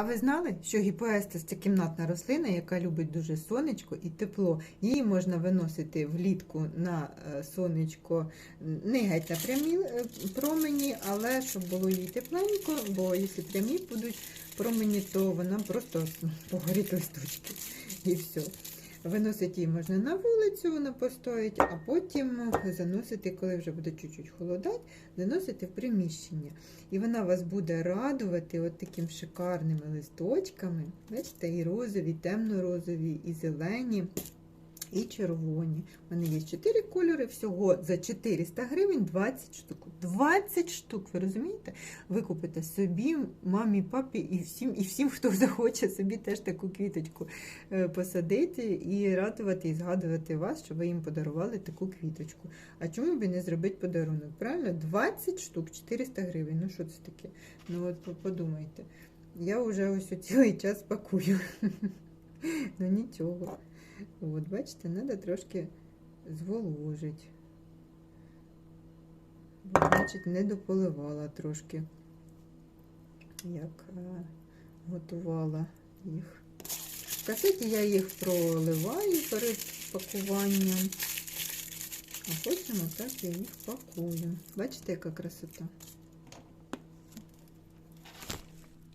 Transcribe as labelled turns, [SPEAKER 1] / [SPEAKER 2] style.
[SPEAKER 1] А ви знали, що гіпоестес це кімнатна рослина, яка любить дуже сонечко і тепло. Її можна виносити влітку на е, сонечко не геть на прямі е, промені, але щоб було їй тепленько, бо якщо прямі будуть промені, то вона просто погорить листочки і все. Виносити її можна на вулицю, вона постоїть, а потім заносити, коли вже буде чуть-чуть холодати, заносити в приміщення. І вона вас буде радувати от таким шикарними листочками. Бачите, і розові, і темно-розові, і зелені, і червоні. У мене є 4 кольори, всього за 400 гривень 20 штук. 20 штук, ви розумієте? Ви купите собі, мамі, папі і всім, і всім, хто захоче собі теж таку квіточку е, посадити і радувати, і згадувати вас, що ви їм подарували таку квіточку. А чому б не зробити подарунок? Правильно? 20 штук, 400 гривень. Ну що це таке? Ну от подумайте. Я вже ось цілий час пакую. Ну нічого. От, бачите, треба трошки зволожити. Значить, не дополивала трошки, як е, готувала їх. В я їх проливаю перед пакуванням, а потім отак я їх пакую. Бачите, яка красота?